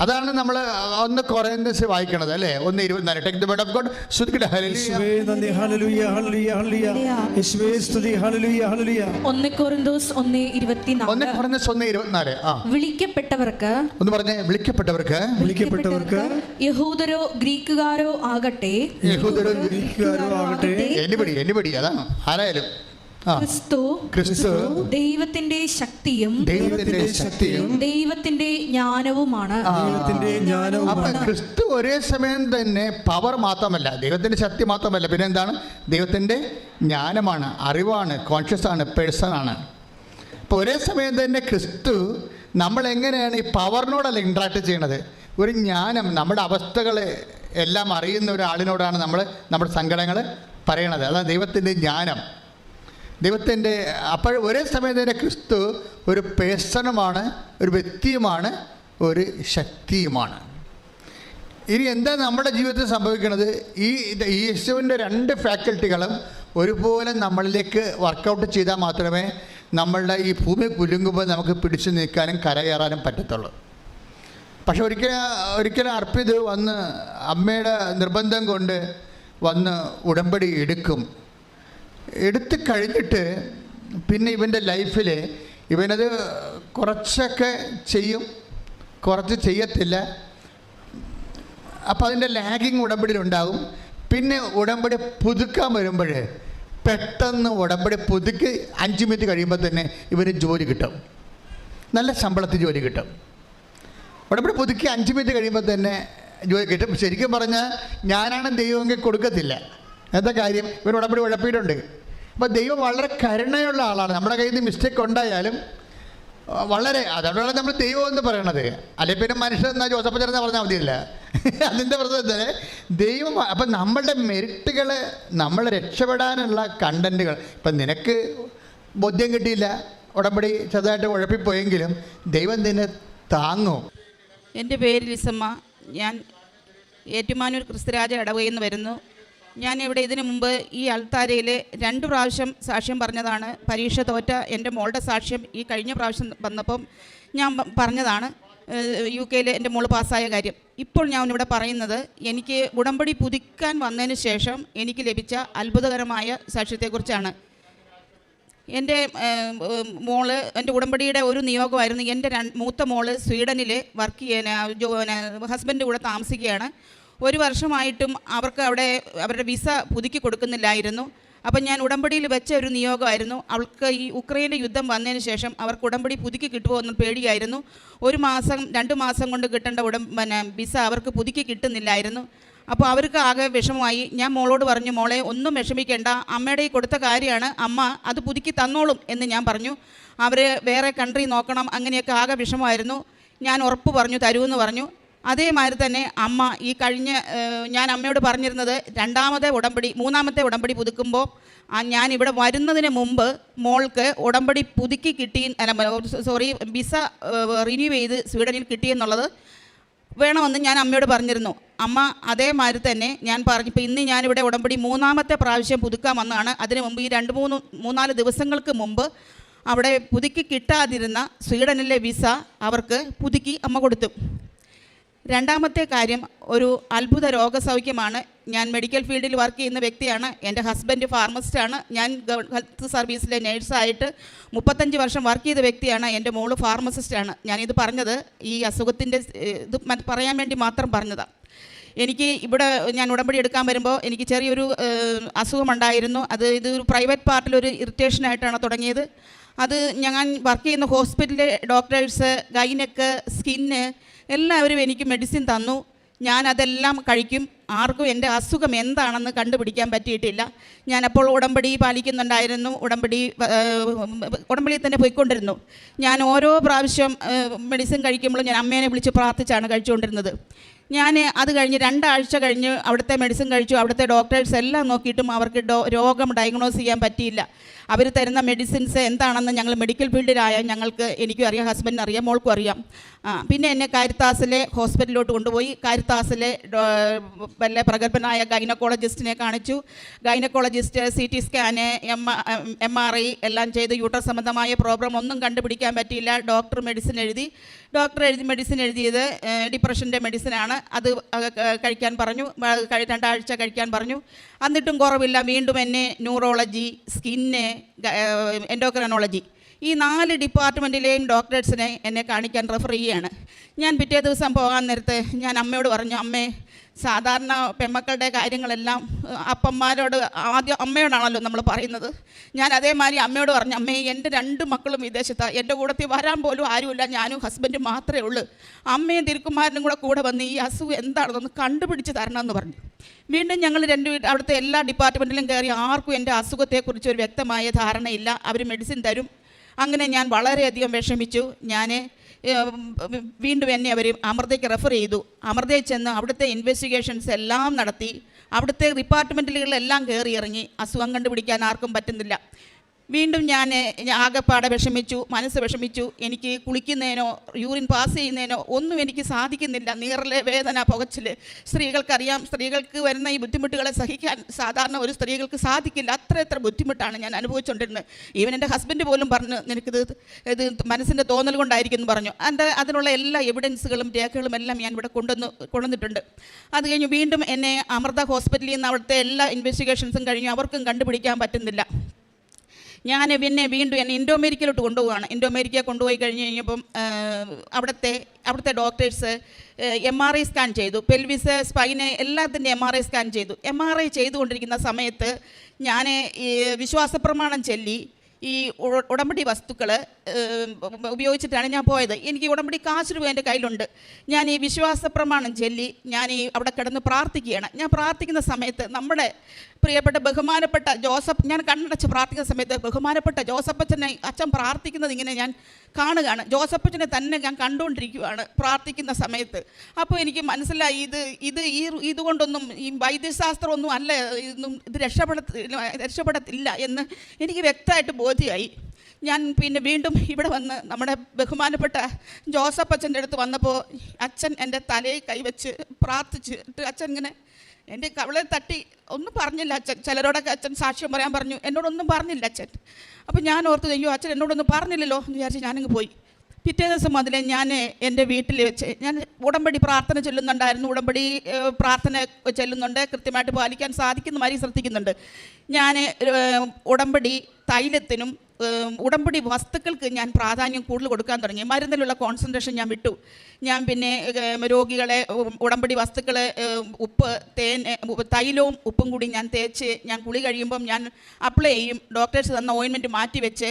അതാണ് നമ്മൾ ഒന്ന് കുറേന്തസ് വായിക്കണത് അല്ലേ? ഒന്ന് ഇരുപത്തിനാല്. Take the word of God ശ്രുതിക്കട്ടെ. Hallelujah നന്ദി. ഹല്ലേലൂയ ഹല്ലേലൂയ ഹല്ലേലൂയ യേശുവേ സ്തുതി. ഹല്ലേലൂയ ഹല്ലേലൂയ ഒന്ന് കൊറിന്തോസ് ഒന്ന് ഒന്ന് കൊറിന്തോസ് കുറഞ്ഞ ഒന്ന് ഇരുപത്തിനാല്. ആ. വിളിക്കപ്പെട്ടവർക്ക് ഒന്ന് പറഞ്ഞേ വിളിക്കപ്പെട്ടവർക്ക്. വിളിക്കപ്പെട്ടവർക്ക് യഹൂദരോ ഗ്രീക്കുകാരോ ആകട്ടെ. യഹൂദരോ ഗ്രീക്കുകാരോ ആകട്ടെ. എനിബഡി എനിബഡി അതാണ് ആരായാലും. ക്രിസ്തു ക്രിസ്തു ദൈവത്തിന്റെ ശക്തിയും ദൈവത്തിന്റെ ശക്തിയും ദൈവത്തിന്റെ ജ്ഞാനവുമാണ്. ദൈവത്തിന്റെ അപ്പൊ ജ്ഞാനവുമാണ്. ക്രിസ്തു ഒരേ സമയം തന്നെ പവർ മാത്രമല്ല ദൈവത്തിന്റെ ശക്തി മാത്രമല്ല പിന്നെ എന്താണ് ദൈവത്തിന്റെ ജ്ഞാനമാണ് അറിവാണ് കോൺഷ്യസ് ആണ് പേഴ്സൺ ആണ്. അപ്പോൾ ഒരേ സമയം തന്നെ ക്രിസ്തു നമ്മൾ എങ്ങനെയാണ് ഈ പവറിനോടല്ല ഇൻട്രാക്ട് ചെയ്യണത്? ഒരു ജ്ഞാനം നമ്മുടെ അവസ്ഥകളെ എല്ലാം അറിയുന്ന ഒരാളിനോടാണ് നമ്മൾ നമ്മുടെ സങ്കടങ്ങൾ പറയണത്. അതാണ് ദൈവത്തിന്റെ ജ്ഞാനം. ദൈവത്തിന്റെ അപ്പോൾ ഒരേ സമയം തന്നെ ക്രിസ്തു ഒരു പേഴ്സണുമാണ് ഒരു വ്യക്തിയുമാണ് ഒരു ശക്തിയുമാണ്. ഇനി എന്താ നമ്മുടെ ജീവിതത്തിൽ സംഭവിക്കുന്നത്? ഈ യേശുവിന്റെ രണ്ട് ഫാക്കൽറ്റികളും ഒരുപോലെ നമ്മളിലേക്ക് വർക്കൗട്ട് ചെയ്താൽ മാത്രമേ നമ്മളുടെ ഈ ഭൂമി കുലുങ്ങുമ്പോൾ നമുക്ക് പിടിച്ചു നിൽക്കാനും കരകയറാനും പറ്റത്തുള്ളൂ. പക്ഷെ ഒരിക്കലും ഒരിക്കലും അർപ്പിത് വന്ന് അമ്മയുടെ നിർബന്ധം കൊണ്ട് വന്ന് ഉടമ്പടി എടുക്കും. എടുത്ത് കഴിഞ്ഞിട്ട് പിന്നെ ഇവന്റെ ലൈഫിൽ ഇവനത് കുറച്ചൊക്കെ ചെയ്യും. കുറച്ച് ചെയ്യത്തില്ല. അപ്പോൾ അതിന്റെ ലാഗിങ് ഉടമ്പടിയിലുണ്ടാകും പിന്നെ ഉടമ്പടി പുതുക്കാൻ വരുമ്പോൾ പെട്ടെന്ന് ഉടമ്പടി പുതുക്കി അഞ്ച് മിനിറ്റ് കഴിയുമ്പോൾ തന്നെ ഇവന് ജോലി കിട്ടും. നല്ല ശമ്പളത്തിൽ ജോലി കിട്ടും. ഉടമ്പടി പുതുക്കി അഞ്ച് മിനിറ്റ് കഴിയുമ്പോൾ തന്നെ ജോലി കിട്ടും. ശരിക്കും പറഞ്ഞാൽ ഞാനാണ് ദൈവമെങ്കിൽ കൊടുക്കത്തില്ല. എന്താ കാര്യം? ഇവർ ഉടമ്പടി ഉഴപ്പിയിട്ടുണ്ട്. അപ്പോൾ ദൈവം വളരെ കരുണയുള്ള ആളാണ്. നമ്മുടെ കയ്യിൽ നിന്ന് മിസ്റ്റേക്ക് ഉണ്ടായാലും വളരെ അതുകൊണ്ടാണ് നമ്മൾ ദൈവം എന്ന് പറയണത്. അല്ലെ പിന്നെ മനുഷ്യൻ എന്നാ ജോസഫ് ചേർന്ന് പറഞ്ഞാൽ മതിയല്ല. അതിന്റെ പ്രശ്നം ദൈവം അപ്പം നമ്മളുടെ മെരിറ്റുകൾ നമ്മൾ രക്ഷപ്പെടാനുള്ള കണ്ടന്റുകൾ ഇപ്പം നിനക്ക് ബോധ്യം കിട്ടിയില്ല. ഉടമ്പടി ചെറുതായിട്ട് ഉഴപ്പിപ്പോയെങ്കിലും ദൈവം നിന്നെ താങ്ങും. എന്റെ പേര് ലിസമ്മ. ഞാൻ ഏറ്റുമാനൂർ ക്രിസ്തുരാജ ഇടവയിൽ നിന്ന് വരുന്നു. ഞാൻ ഇവിടെ ഇതിനു മുമ്പ് ഈ അൾത്താരയിൽ രണ്ട് പ്രാവശ്യം സാക്ഷ്യം പറഞ്ഞതാണ്. പരീക്ഷ തോറ്റ എന്റെ മോളുടെ സാക്ഷ്യം ഈ കഴിഞ്ഞ പ്രാവശ്യം വന്നപ്പം ഞാൻ പറഞ്ഞതാണ് യു കെയിൽ എന്റെ മോൾ പാസ്സായ കാര്യം. ഇപ്പോൾ ഞാൻ ഇവിടെ പറയുന്നത് എനിക്ക് ഉടമ്പടി പുതുക്കാൻ വന്നതിന് ശേഷം എനിക്ക് ലഭിച്ച അത്ഭുതകരമായ സാക്ഷ്യത്തെക്കുറിച്ചാണ്. എന്റെ മോൾ എന്റെ ഉടമ്പടിയുടെ ഒരു നിയോഗമായിരുന്നു എന്റെ മൂത്ത മോൾ സ്വീഡനിൽ വർക്ക് ചെയ്യാൻ ഹസ്ബൻഡ് കൂടെ താമസിക്കുകയാണ്. ഒരു വർഷമായിട്ടും അവർക്ക് അവിടെ അവരുടെ വിസ പുതുക്കി കൊടുക്കുന്നില്ലായിരുന്നു. അപ്പം ഞാൻ ഉടമ്പടിയിൽ വെച്ച ഒരു നിയോഗമായിരുന്നു. അവൾക്ക് ഈ ഉക്രൈന്റെ യുദ്ധം വന്നതിന് ശേഷം അവർക്ക് ഉടമ്പടി പുതുക്കി കിട്ടുമോ എന്ന് പേടിയായിരുന്നു. ഒരു മാസം രണ്ട് മാസം കൊണ്ട് കിട്ടേണ്ട ഉടം പിന്നെ വിസ അവർക്ക് പുതുക്കി കിട്ടുന്നില്ലായിരുന്നു. അപ്പോൾ അവർക്ക് ആകെ വിഷമമായി. ഞാൻ മോളോട് പറഞ്ഞു മോളെ ഒന്നും വിഷമിക്കേണ്ട. അമ്മയുടെ ഈ കൊടുത്ത കാര്യമാണ്. അമ്മ അത് പുതുക്കി തന്നോളും എന്ന് ഞാൻ പറഞ്ഞു. അവർ വേറെ കൺട്രി നോക്കണം. അങ്ങനെയൊക്കെ ആകെ വിഷമമായിരുന്നു. ഞാൻ ഉറപ്പ് പറഞ്ഞു തരുമെന്ന് പറഞ്ഞു. അതേമാതിരി തന്നെ അമ്മ ഈ കഴിഞ്ഞ ഞാൻ അമ്മയോട് പറഞ്ഞിരുന്നത് രണ്ടാമത്തെ ഉടമ്പടി മൂന്നാമത്തെ ഉടമ്പടി പുതുക്കുമ്പോൾ ഞാൻ ഇവിടെ വരുന്നതിന് മുമ്പ് മോൾക്ക് ഉടമ്പടി പുതുക്കി കിട്ടി സോറി വിസ റിന്യൂ ചെയ്ത് സ്വീഡനിൽ കിട്ടിയെന്നുള്ളത് വേണമെന്ന് ഞാൻ അമ്മയോട് പറഞ്ഞിരുന്നു. അമ്മ അതേമാതിരി തന്നെ ഞാൻ പറഞ്ഞു ഇപ്പോൾ ഇന്ന് ഞാനിവിടെ ഉടമ്പടി മൂന്നാമത്തെ പ്രാവശ്യം പുതുക്കാൻ വന്നതാണ്. അതിന് മുമ്പ് ഈ രണ്ട് മൂന്ന് മൂന്നാൽ ദിവസങ്ങൾക്ക് മുമ്പ് അവിടെ പുതുക്കി കിട്ടാതിരുന്ന സ്വീഡനിലെ വിസ അവർക്ക് പുതുക്കി അമ്മ കൊടുത്തു. രണ്ടാമത്തെ കാര്യം ഒരു അത്ഭുത രോഗസൗഖ്യമാണ്. ഞാൻ മെഡിക്കൽ ഫീൽഡിൽ വർക്ക് ചെയ്യുന്ന വ്യക്തിയാണ്. എന്റെ ഹസ്ബൻഡ് ഫാർമസിസ്റ്റാണ് ഞാൻ ഹെൽത്ത് സർവീസിലെ നേഴ്സായിട്ട് മുപ്പത്തഞ്ച് വർഷം വർക്ക് ചെയ്ത വ്യക്തിയാണ്. എന്റെ മോൾ ഫാർമസിസ്റ്റാണ് ഞാനിത് പറഞ്ഞത് ഈ അസുഖത്തിന്റെ ഇത് പറയാൻ വേണ്ടി മാത്രം പറഞ്ഞതാണ് എനിക്ക് ഇവിടെ ഞാൻ ഉടമ്പടി എടുക്കാൻ വരുമ്പോൾ എനിക്ക് ചെറിയൊരു അസുഖമുണ്ടായിരുന്നു. അത് ഇത് ഒരു പ്രൈവറ്റ് പാർട്ടിലൊരു ഇറിറ്റേഷനായിട്ടാണ് തുടങ്ങിയത്. അത് ഞാൻ വർക്ക് ചെയ്യുന്ന ഹോസ്പിറ്റലിലെ ഡോക്ടേഴ്സ് ഗൈനക്ക് സ്കിന്ന് എല്ലാവരും എനിക്ക് മെഡിസിൻ തന്നു. ഞാൻ അതെല്ലാം കഴിക്കും. ആർക്കും എന്റെ അസുഖം എന്താണെന്ന് കണ്ടുപിടിക്കാൻ പറ്റിയിട്ടില്ല. ഞാനപ്പോൾ ഉടമ്പടി പാലിക്കുന്നുണ്ടായിരുന്നു. ഉടമ്പടി ഉടമ്പടിയിൽ തന്നെ പോയിക്കൊണ്ടിരുന്നു. ഞാൻ ഓരോ പ്രാവശ്യം മെഡിസിൻ കഴിക്കുമ്പോഴും ഞാൻ അമ്മേനെ വിളിച്ച് പ്രാർത്ഥിച്ചാണ് കഴിച്ചുകൊണ്ടിരുന്നത്. ഞാൻ അത് കഴിഞ്ഞ് രണ്ടാഴ്ച കഴിഞ്ഞ് അവിടുത്തെ മെഡിസിൻ കഴിച്ചു. അവിടുത്തെ ഡോക്ടേഴ്സ് എല്ലാം നോക്കിയിട്ടും അവർക്ക് ഡോ രോഗം ഡയഗ്നോസ് ചെയ്യാൻ പറ്റിയില്ല. അവർ തരുന്ന മെഡിസിൻസ് എന്താണെന്ന് ഞങ്ങൾ മെഡിക്കൽ ഫീൽഡിലായ ഞങ്ങൾക്ക് എനിക്കും അറിയാം ഹസ്ബൻഡിന് അറിയാം മോൾക്കും അറിയാം. പിന്നെ എന്നെ കാരിത്താസിലെ ഹോസ്പിറ്റലിലോട്ട് കൊണ്ടുപോയി. കാരിത്താസിലെ വല്ല പ്രഗത്ഭനായ ഗൈനക്കോളജിസ്റ്റിനെ കാണിച്ചു. Gynaecologist C T scan M M R I എല്ലാം ചെയ്ത് യൂട്ടർ സംബന്ധമായ പ്രോബ്ലം ഒന്നും കണ്ടുപിടിക്കാൻ പറ്റിയില്ല. ഡോക്ടർ മെഡിസിൻ എഴുതി. ഡോക്ടർ എഴുതി മെഡിസിൻ എഴുതിയത് ഡിപ്രഷന്റെ മെഡിസിനാണ് അത് കഴിക്കാൻ പറഞ്ഞു. രണ്ടാഴ്ച കഴിക്കാൻ പറഞ്ഞു. എന്നിട്ടും കുറവില്ല. വീണ്ടും എന്നെ ന്യൂറോളജി സ്കിന്ന് എൻഡോക്രനോളജി ഈ നാല് ഡിപ്പാർട്ട്മെന്റിലെയും ഡോക്ടേഴ്സിനെ എന്നെ കാണിക്കാൻ റെഫർ ചെയ്യുകയാണ്. ഞാൻ പിറ്റേ ദിവസം പോകാൻ നേരത്ത് ഞാൻ അമ്മയോട് പറഞ്ഞു അമ്മേ സാധാരണ പെമ്മക്കളുടെ കാര്യങ്ങളെല്ലാം അപ്പന്മാരോട് ആദ്യം അമ്മയോടാണല്ലോ നമ്മൾ പറയുന്നത്. ഞാൻ അതേമാതിരി അമ്മയോട് പറഞ്ഞു അമ്മേ എന്റെ രണ്ട് മക്കളും വിദേശത്താണ് എന്റെ കൂടത്തിൽ വരാൻ പോലും ആരുമില്ല. ഞാനും ഹസ്ബൻഡും മാത്രമേ ഉള്ളൂ. അമ്മയും തിരുക്കുമാരനും കൂടെ കൂടെ വന്ന് ഈ അസുഖം എന്താണെന്നൊന്ന് കണ്ടുപിടിച്ച് തരണമെന്ന് പറഞ്ഞു. വീണ്ടും ഞങ്ങൾ രണ്ട് അവിടുത്തെ എല്ലാ ഡിപ്പാർട്ട്മെന്റിലും കയറി ആർക്കും എന്റെ അസുഖത്തെക്കുറിച്ച് ഒരു വ്യക്തമായ ധാരണയില്ല. അവർ മെഡിസിൻ തരും. അങ്ങനെ ഞാൻ വളരെയധികം വിഷമിച്ചു. ഞാൻ വീണ്ടും എന്നെ അവർ അമൃതയ്ക്ക് റെഫർ ചെയ്തു. അമൃതയിൽ ചെന്ന് അവിടുത്തെ ഇൻവെസ്റ്റിഗേഷൻസ് എല്ലാം നടത്തി. അവിടുത്തെ ഡിപ്പാർട്ട്മെന്റുകളിലെല്ലാം കയറി ഇറങ്ങി. അസുഖം കണ്ടുപിടിക്കാൻ ആർക്കും പറ്റുന്നില്ല. വീണ്ടും ഞാൻ ആകെപ്പാടെ വിഷമിച്ചു മനസ്സ് വിഷമിച്ചു. എനിക്ക് കുളിക്കുന്നതിനോ യൂറിൻ പാസ് ചെയ്യുന്നതിനോ ഒന്നും എനിക്ക് സാധിക്കുന്നില്ല. നീറൽ വേദന പുകച്ചിൽ സ്ത്രീകൾക്കറിയാം സ്ത്രീകൾക്ക് വരുന്ന ഈ ബുദ്ധിമുട്ടുകളെ സഹിക്കാൻ സാധാരണ ഒരു സ്ത്രീകൾക്ക് സാധിക്കില്ല. അത്ര എത്ര ബുദ്ധിമുട്ടാണ് ഞാൻ അനുഭവിച്ചുകൊണ്ടിരുന്നത് ഈവൻ എന്റെ ഹസ്ബൻഡ് പോലും പറഞ്ഞു നിനക്കിത് ഇത് മനസ്സിന്റെ തോന്നൽ കൊണ്ടായിരിക്കും പറഞ്ഞു. എന്റെ അതിനുള്ള എല്ലാ എവിഡൻസുകളും രേഖകളും എല്ലാം ഞാൻ ഇവിടെ കൊണ്ടുവന്ന് കൊണ്ടുവന്നിട്ടുണ്ട്. അത് കഴിഞ്ഞ് വീണ്ടും എന്നെ അമൃത ഹോസ്പിറ്റലിൽ നിന്ന് അവിടുത്തെ എല്ലാ ഇൻവെസ്റ്റിഗേഷൻസും കഴിഞ്ഞു. അവർക്കും കണ്ടുപിടിക്കാൻ പറ്റുന്നില്ല. ഞാൻ പിന്നെ വീണ്ടും എന്നെ ഇൻഡോ അമേരിക്കയിലോട്ട് കൊണ്ടുപോവുകയാണ്. ഇൻഡോ അമേരിക്ക കൊണ്ടുപോയി കഴിഞ്ഞ് കഴിഞ്ഞപ്പം അവിടുത്തെ അവിടുത്തെ doctors M R I scan ചെയ്തു. പെൽവിസ് സ്പൈന് എല്ലാത്തിന്റെ എം ആർ ഐ സ്കാൻ ചെയ്തു. എം ആർ ഐ ചെയ്തുകൊണ്ടിരിക്കുന്ന സമയത്ത് ഞാൻ ഈ വിശ്വാസ പ്രമാണം ചൊല്ലി. ഈ ഉടമ്പടി വസ്തുക്കൾ ഉപയോഗിച്ചിട്ടാണ് ഞാൻ പോയത്. എനിക്ക് ഉടമ്പടി കാശ് രൂപ എന്റെ കയ്യിലുണ്ട്. ഞാൻ ഈ വിശ്വാസ പ്രമാണം ചൊല്ലി ഞാൻ ഈ അവിടെ കിടന്ന് പ്രാർത്ഥിക്കുകയാണ്. ഞാൻ പ്രാർത്ഥിക്കുന്ന സമയത്ത് നമ്മുടെ പ്രിയപ്പെട്ട ബഹുമാനപ്പെട്ട ജോസഫ് ഞാൻ കണ്ണടച്ച് പ്രാർത്ഥിക്കുന്ന സമയത്ത് ബഹുമാനപ്പെട്ട ജോസഫ് അച്ഛനെ അച്ഛൻ പ്രാർത്ഥിക്കുന്നത് ഇങ്ങനെ ഞാൻ കാണുകയാണ്. ജോസഫച്ചനെ തന്നെ ഞാൻ കണ്ടുകൊണ്ടിരിക്കുകയാണ് പ്രാർത്ഥിക്കുന്ന സമയത്ത്. അപ്പോൾ എനിക്ക് മനസ്സിലായി ഇത് ഇത് ഈ ഇതുകൊണ്ടൊന്നും ഈ വൈദ്യശാസ്ത്രമൊന്നും അല്ല ഇതൊന്നും ഇത് രക്ഷപ്പെടത്തില്ല രക്ഷപ്പെടത്തില്ല എന്ന് എനിക്ക് വ്യക്തമായിട്ട് ബോധ്യമായി. ഞാൻ പിന്നെ വീണ്ടും ഇവിടെ വന്ന് നമ്മുടെ ബഹുമാനപ്പെട്ട ജോസഫ് അച്ഛന്റെ അടുത്ത് വന്നപ്പോൾ അച്ഛൻ എന്റെ തലയിൽ കൈവച്ച് പ്രാർത്ഥിച്ചിട്ട് അച്ഛൻ ഇങ്ങനെ എന്റെ അവളെ തട്ടി ഒന്നും പറഞ്ഞില്ല അച്ഛൻ. ചിലരോടൊക്കെ അച്ഛൻ സാക്ഷ്യം പറയാൻ പറഞ്ഞു. എന്നോടൊന്നും പറഞ്ഞില്ല അച്ഛൻ. അപ്പോൾ ഞാൻ ഓർത്ത് അയ്യോ അച്ഛൻ എന്നോടൊന്നും പറഞ്ഞില്ലല്ലോ എന്ന് വിചാരിച്ച് ഞാനങ്ങ് പോയി. പിറ്റേ ദിവസം മുതലേ ഞാൻ എന്റെ വീട്ടിൽ വെച്ച് ഞാൻ ഉടമ്പടി പ്രാർത്ഥന ചൊല്ലുന്നുണ്ടായിരുന്നു. ഉടമ്പടി പ്രാർത്ഥന ചെല്ലുന്നുണ്ട്. കൃത്യമായിട്ട് പാലിക്കാൻ സാധിക്കുന്ന മാതിരി ശ്രദ്ധിക്കുന്നുണ്ട്. ഞാൻ ഉടമ്പടി തൈലത്തിനും ഉടമ്പടി വസ്തുക്കൾക്ക് ഞാൻ പ്രാധാന്യം കൂടുതൽ കൊടുക്കാൻ തുടങ്ങി. മരുന്നിലുള്ള കോൺസെൻട്രേഷൻ ഞാൻ വിട്ടു. ഞാൻ പിന്നെ രോഗികളെ ഉടമ്പടി വസ്തുക്കൾ ഉപ്പ് തേൻ തൈലവും ഉപ്പും കൂടി ഞാൻ തേച്ച് ഞാൻ കുളി കഴിയുമ്പം ഞാൻ അപ്ലൈ ചെയ്യും. ഡോക്ടേഴ്സ് തന്ന ഓയിൻമെന്റ് മാറ്റി വെച്ച്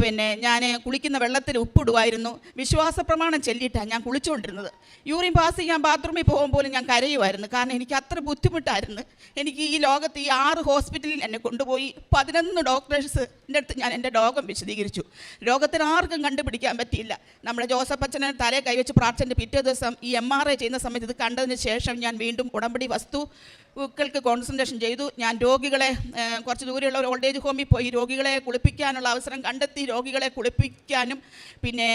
പിന്നെ ഞാൻ കുളിക്കുന്ന വെള്ളത്തിൽ ഉപ്പിടുമായിരുന്നു വിശ്വാസ പ്രമാണം ചൊല്ലിയിട്ടാണ് ഞാൻ കുളിച്ചുകൊണ്ടിരുന്നത് യൂറിൻ പാസ് ചെയ്യാൻ ബാത്റൂമിൽ പോകുമ്പോൾ പോലും ഞാൻ കരയുമായിരുന്നു കാരണം എനിക്ക് അത്ര ബുദ്ധിമുട്ടായിരുന്നു. എനിക്ക് ഈ ലോകത്ത് ഈ ആറ് ഹോസ്പിറ്റലിൽ എന്നെ കൊണ്ടുപോയി പതിനൊന്ന് ഡോക്ടേഴ്സ് എന്റെ അടുത്ത് ഞാൻ എന്റെ രോഗം വിശദീകരിച്ചു. രോഗത്തിന് ആർക്കും കണ്ടുപിടിക്കാൻ പറ്റിയില്ല. നമ്മുടെ ജോസഫ് അച്ഛനെ തല കൈവച്ച് പ്രാർത്ഥിച്ചിട്ട് പിറ്റേ ദിവസം ഈ എം ആർ ഐ ചെയ്യുന്ന സമയത്ത് ഇത് കണ്ടതിന് ശേഷം ഞാൻ വീണ്ടും ഉടമ്പടി വസ്തു ക്കൾക്ക് കോൺസെൻട്രേഷൻ ചെയ്തു. ഞാൻ രോഗികളെ കുറച്ച് ദൂരെയുള്ള ഒരു ഓൾഡ് ഏജ് ഹോമിൽ പോയി രോഗികളെ കുളിപ്പിക്കാനുള്ള അവസരം കണ്ടെത്തി രോഗികളെ കുളിപ്പിക്കാനും പിന്നെ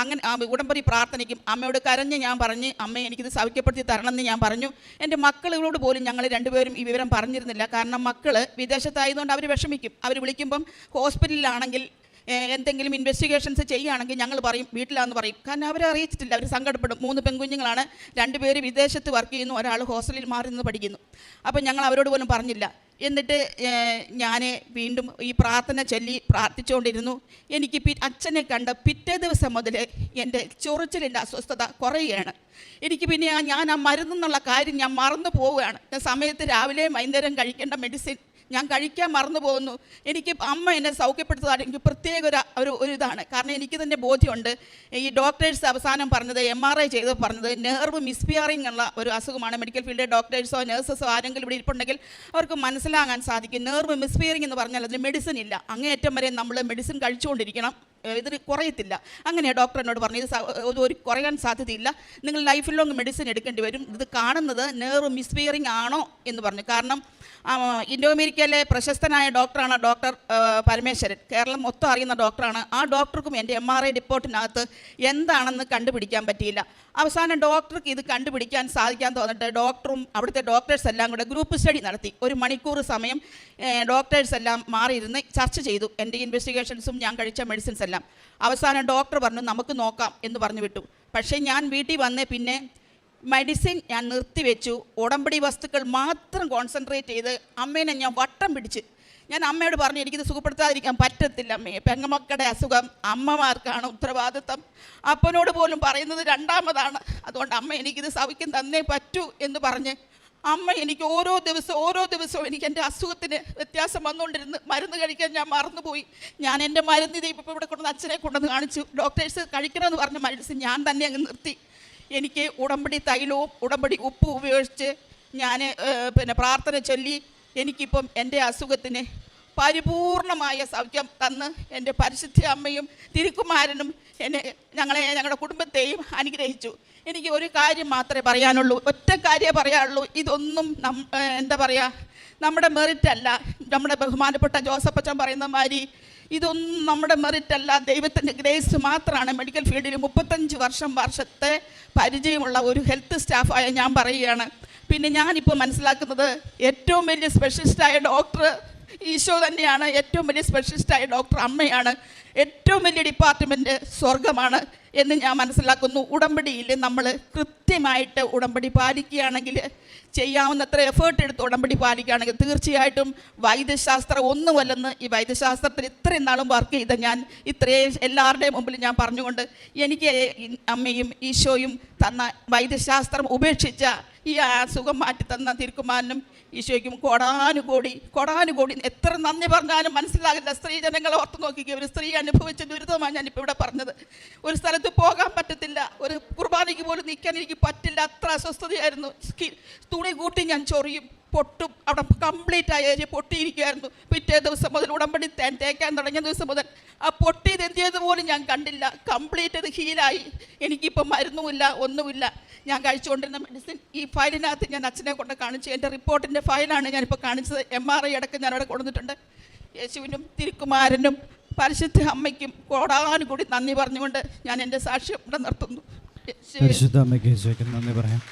അങ്ങനെ ഉടമ്പടി പ്രാർത്ഥനയ്ക്കും. അമ്മയോട് കരഞ്ഞ് ഞാൻ പറഞ്ഞ് അമ്മ എനിക്കിത് സൗഖ്യപ്പെടുത്തി തരണമെന്ന് ഞാൻ പറഞ്ഞു. എന്റെ മക്കളോട് പോലും ഞങ്ങൾ രണ്ടുപേരും ഈ വിവരം പറഞ്ഞിരുന്നില്ല. കാരണം മക്കൾ വിദേശത്തായതുകൊണ്ട് അവർ വിഷമിക്കും. അവർ വിളിക്കുമ്പം ഹോസ്പിറ്റലിലാണെങ്കിൽ എന്തെങ്കിലും ഇൻവെസ്റ്റിഗേഷൻസ് ചെയ്യുകയാണെങ്കിൽ ഞങ്ങൾ പറയും വീട്ടിലാണെന്ന് പറയും. കാരണം അവരെ അറിയിച്ചിട്ടില്ല. അവർ സങ്കടപ്പെടും. മൂന്ന് പെൺകുഞ്ഞുങ്ങളാണ്. രണ്ടുപേര് വിദേശത്ത് വർക്ക് ചെയ്യുന്നു. ഒരാൾ ഹോസ്റ്റലിൽ മാറി നിന്ന് പഠിക്കുന്നു. അപ്പോൾ ഞങ്ങൾ അവരോട് പോലും പറഞ്ഞില്ല. എന്നിട്ട് ഞാൻ വീണ്ടും ഈ പ്രാർത്ഥന ചൊല്ലി പ്രാർത്ഥിച്ചുകൊണ്ടിരുന്നു. എനിക്ക് പി അച്ഛനെ കണ്ട പിറ്റേ ദിവസം മുതൽ എന്റെ ചൊറിച്ചിലിന്റെ അസ്വസ്ഥത കുറയുകയാണ്. എനിക്ക് പിന്നെ ഞാൻ ആ മരുന്നെന്നുള്ള കാര്യം ഞാൻ മറന്നു പോവുകയാണ്. സമയത്ത് രാവിലെയും വൈകുന്നേരം കഴിക്കേണ്ട മെഡിസിൻ ഞാൻ കഴിക്കാൻ മറന്നു പോകുന്നു എനിക്ക് അമ്മ എന്നെ സൗഖ്യപ്പെടുത്തതാണ് എനിക്ക് പ്രത്യേക ഒരു ഒരു ഒരു ഇതാണ്. കാരണം എനിക്ക് തന്നെ ബോധ്യമുണ്ട്. ഈ ഡോക്ടേഴ്സ് അവസാനം പറഞ്ഞത് എം ആർ ഐ ചെയ്ത് പറഞ്ഞത് നെർവ് മിസ്പിയറിംഗ് ഉള്ള ഒരു അസുഖമാണ്. മെഡിക്കൽ ഫീൽഡിലെ ഡോക്ടേഴ്സോ നേഴ്സസോ ആരെങ്കിലും ഇവിടെ ഇരിപ്പുണ്ടെങ്കിൽ അവർക്ക് മനസ്സിലാകാൻ സാധിക്കും. നെർവ് മിസ്പിയറിംഗ് എന്ന് പറഞ്ഞാൽ അതിന് മെഡിസിൻ ഇല്ല. അങ്ങേയറ്റം വരെ നമ്മൾ മെഡിസിൻ കഴിച്ചുകൊണ്ടിരിക്കണം. ഇതിന് കുറയത്തില്ല. അങ്ങനെയാണ് ഡോക്ടർ എന്നോട് പറഞ്ഞു ഇത് ഒരു കുറയാൻ സാധ്യതയില്ല. നിങ്ങൾ ലൈഫ് ലോങ് മെഡിസിൻ എടുക്കേണ്ടി വരും. ഇത് കാണുന്നത് നെർവ് മിസ്പിയറിംഗ് ആണോ എന്ന് പറഞ്ഞു. കാരണം ഇൻഡോ അമേരിക്കയിലെ പ്രശസ്തനായ ഡോക്ടറാണ് ഡോക്ടർ പരമേശ്വരൻ. കേരളം മൊത്തം അറിയുന്ന ഡോക്ടറാണ്. ആ ഡോക്ടർക്കും എന്റെ എം ആർ ഐ റിപ്പോർട്ടിനകത്ത് എന്താണെന്ന് കണ്ടുപിടിക്കാൻ പറ്റിയില്ല. അവസാനം ഡോക്ടർക്ക് ഇത് കണ്ടുപിടിക്കാൻ സാധിക്കാൻ തോന്നിട്ട് ഡോക്ടറും അവിടുത്തെ ഡോക്ടേഴ്സ് എല്ലാം കൂടെ ഗ്രൂപ്പ് സ്റ്റഡി നടത്തി. ഒരു മണിക്കൂർ സമയം ഡോക്ടേഴ്സ് എല്ലാം മാറിയിരുന്ന് ചർച്ച ചെയ്തു. എന്റെ ഇൻവെസ്റ്റിഗേഷൻസും ഞാൻ കഴിച്ച മെഡിസിൻസ് എല്ലാം. അവസാനം ഡോക്ടർ പറഞ്ഞു നമുക്ക് നോക്കാം എന്ന് പറഞ്ഞു വിട്ടു. പക്ഷേ ഞാൻ വീട്ടിൽ വന്നേ പിന്നെ മെഡിസിൻ ഞാൻ നിർത്തിവെച്ചു. ഉടമ്പടി വസ്തുക്കൾ മാത്രം കോൺസെൻട്രേറ്റ് ചെയ്ത് അമ്മേനെ ഞാൻ വട്ടം പിടിച്ച്. ഞാൻ അമ്മയോട് പറഞ്ഞു എനിക്കിത് സുഖപ്പെടുത്താതിരിക്കാൻ പറ്റത്തില്ല അമ്മയെ പെങ്ങമക്കളുടെ അസുഖം അമ്മമാർക്കാണ് ഉത്തരവാദിത്തം. അപ്പനോട് പോലും പറയുന്നത് രണ്ടാമതാണ്. അതുകൊണ്ട് അമ്മ എനിക്കിത് സവിക്കും തന്നേ പറ്റൂ എന്ന് പറഞ്ഞ് അമ്മ എനിക്ക് ഓരോ ദിവസവും ഓരോ ദിവസവും എനിക്ക് എന്റെ അസുഖത്തിന് വ്യത്യാസം വന്നുകൊണ്ടിരുന്ന് മരുന്ന് കഴിക്കാൻ ഞാൻ മറന്നുപോയി. ഞാൻ എന്റെ മരുന്ന് ഇപ്പോൾ ഇവിടെ കൊണ്ടുവന്ന് അച്ഛനെ കൊണ്ടുവന്ന് കാണിച്ചു. ഡോക്ടേഴ്സ് കഴിക്കണമെന്ന് പറഞ്ഞ മരുന്ന് ഞാൻ തന്നെ അങ്ങ് നിർത്തി. എനിക്ക് ഉടമ്പടി തൈലവും ഉടമ്പടി ഉപ്പും ഉപയോഗിച്ച് ഞാൻ പിന്നെ പ്രാർത്ഥന ചൊല്ലി എനിക്കിപ്പം എന്റെ അസുഖത്തിന് പരിപൂർണമായ സൗഖ്യം തന്ന് എന്റെ പരിശുദ്ധ അമ്മയും തിരുക്കുമാരനും എന്നെ ഞങ്ങളെ ഞങ്ങളുടെ കുടുംബത്തെയും അനുഗ്രഹിച്ചു. എനിക്ക് ഒരു കാര്യം മാത്രമേ പറയാനുള്ളൂ. ഒറ്റ കാര്യമേ പറയാനുള്ളൂ. ഇതൊന്നും നം എന്താ പറയുക നമ്മുടെ മെറിറ്റ് അല്ല. നമ്മുടെ ബഹുമാനപ്പെട്ട ജോസഫ് അച്ഛൻ പറയുന്ന മാതിരി ഇതൊന്നും നമ്മുടെ മെറിറ്റ് അല്ല. ദൈവത്തിന്റെ ഗ്രേസ് മാത്രമാണ് മെഡിക്കൽ ഫീൽഡിൽ മുപ്പത്തഞ്ച് വർഷം വർഷത്തെ പരിചയമുള്ള ഒരു ഹെൽത്ത് സ്റ്റാഫായ ഞാൻ പറയുകയാണ്. പിന്നെ ഞാനിപ്പോൾ മനസ്സിലാക്കുന്നത് ഏറ്റവും വലിയ സ്പെഷ്യലിസ്റ്റായ ഡോക്ടർ ഈശോ തന്നെയാണ്. ഏറ്റവും വലിയ സ്പെഷ്യലിസ്റ്റായ ഡോക്ടർ അമ്മയാണ്. ഏറ്റവും വലിയ ഡിപ്പാർട്ട്മെന്റ് സ്വർഗമാണ് എന്ന് ഞാൻ മനസ്സിലാക്കുന്നു. ഉടമ്പടിയിൽ നമ്മൾ കൃത്യമായിട്ട് ഉടമ്പടി പാലിക്കുകയാണെങ്കിൽ ചെയ്യാവുന്നത്ര എഫേർട്ട് എടുത്ത് ഉടമ്പടി പാലിക്കുകയാണെങ്കിൽ തീർച്ചയായിട്ടും വൈദ്യശാസ്ത്രം ഒന്നുമല്ലെന്ന് ഈ വൈദ്യശാസ്ത്രത്തിൽ ഇത്രയും നാളും വർക്ക് ചെയ്ത ഞാൻ ഇത്രയും എല്ലാവരുടെയും മുമ്പിൽ ഞാൻ പറഞ്ഞുകൊണ്ട് എനിക്ക് അമ്മയും ഈശോയും തന്ന വൈദ്യശാസ്ത്രം ഉപേക്ഷിച്ച ഈ അസുഖം മാറ്റി തന്ന തിരുക്കുമാരനും ഈശോയ്ക്കും കോടാനുകോടി കോടാനുകോടി. എത്ര നന്ദി പറഞ്ഞാലും മനസ്സിലാകില്ല. സ്ത്രീ ജനങ്ങളെ ഓർത്ത് നോക്കിക്കുക ഒരു സ്ത്രീ അനുഭവിച്ച ദുരിതമാണ് ഞാനിപ്പോൾ ഇവിടെ പറഞ്ഞത്. ഒരു സ്ഥലത്ത് പോകാൻ പറ്റത്തില്ല ഒരു കുർബാനയ്ക്ക് പോലും നിൽക്കാൻ എനിക്ക് പറ്റില്ല. അത്ര അസ്വസ്ഥതയായിരുന്നു. തുണി കൂട്ടി ഞാൻ ചൊറിയും. പൊട്ടും. അവിടെ കംപ്ലീറ്റ് ആയ. ഏരിയ പൊട്ടിയിരിക്കുകയായിരുന്നു പിറ്റേ ദിവസം മുതൽ ഉടമ്പടി തേക്കാൻ തുടങ്ങിയ ദിവസം മുതൽ ആ പൊട്ടിയത് എന്ത് പോലും ഞാൻ കണ്ടില്ല. കംപ്ലീറ്റ് അത് ഹീലായി എനിക്കിപ്പോൾ മരുന്നുമില്ല ഒന്നുമില്ല. ഞാൻ കഴിച്ചുകൊണ്ടിരുന്ന മെഡിസിൻ ഈ ഫയലിനകത്ത് ഞാൻ അച്ഛനെ കൊണ്ട് കാണിച്ചു. എന്റെ റിപ്പോർട്ടിന്റെ ഫയലാണ് ഞാനിപ്പോൾ കാണിച്ചത്. എം ആർ ഐ അടക്കം ഞാനവിടെ കൊണ്ടുവന്നിട്ടുണ്ട്. യേശുവിനും തിരുക്കുമാരനും പരിശുദ്ധ അമ്മയ്ക്കും കോടാനും കൂടി നന്ദി പറഞ്ഞുകൊണ്ട് ഞാൻ എന്റെ സാക്ഷ്യം ഇവിടെ നിർത്തുന്നു. പരിശുദ്ധ അമ്മയ്ക്ക് നന്ദി പറയാം.